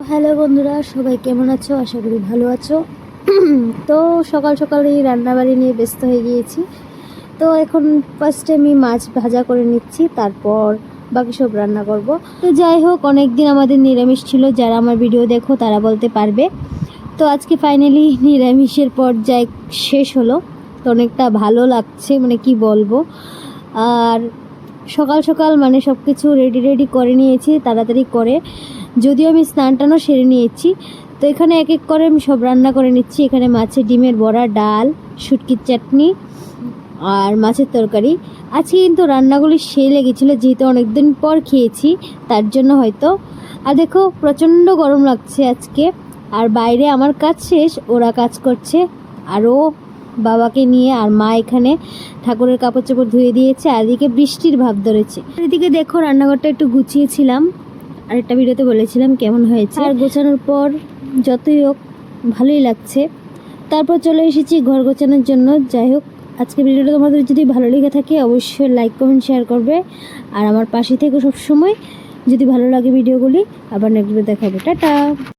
Hello বন্ধুরা, সবাই কেমন আছো? আশা করি ভালো আছো। তো সকাল সকালেই রান্নাবাড়ি নিয়ে ব্যস্ত হয়ে গিয়েছি। তো এখন ফার্স্টে আমি মাছ ভাজা করে নিচ্ছি, তারপর বাকি সব রান্না করব। তো যাই হোক অনেক দিন আমাদের নিরামিষ ছিল, যারা আমার ভিডিও দেখো তারা বলতে পারবে। তো আজকে ফাইনালি নিরামিষের পর্যায়ে শেষ হলো। তো অনেকটা ভালো লাগছে মানে কি বলব? আর সকাল সকাল মানে সব কিছু রেডি রেডি করে নিয়েছি, তাড়াতাড়ি করে। যদিও আমি স্নান টানও সেরে নিয়েছি। তো এখানে এক এক করে আমি সব রান্না করে নিচ্ছি। এখানে মাছের ডিমের বড়া, ডাল শুটকির চাটনি আর মাছের তরকারি। আজকে কিন্তু রান্নাগুলি সেই লেগেছিলো, যেহেতু অনেকদিন পর খেয়েছি, তার জন্য হয়তো। আর দেখো, প্রচণ্ড গরম লাগছে আজকে। আর বাইরে আমার কাজ শেষ, ওরা কাজ করছে, আরও বাবাকে নিয়ে আর মা এখানে ঠাকুরের কাপড় চোপড় ধুয়ে দিয়েছে, আর এদিকে বৃষ্টির ভাব ধরেছে। এদিকে দেখো, রান্নাঘরটা একটু গুছিয়েছিলাম। আর একটা ভিডিওতে বলেছিলাম কেমন হয়েছে। আর গোছানোর পর যতই হোক, ভালোই লাগছে। তারপর চলে এসেছি ঘর গোছানোর জন্য। যাই হোক আজকে ভিডিওটা তোমাদের যদি ভালো লেগে থাকে, অবশ্যই লাইক কমেন্ট শেয়ার করবে। আর আমার পাশে থেকে সবসময়। যদি ভালো লাগে ভিডিওগুলি, আবার নেক্সট দেখাবে। টাটা!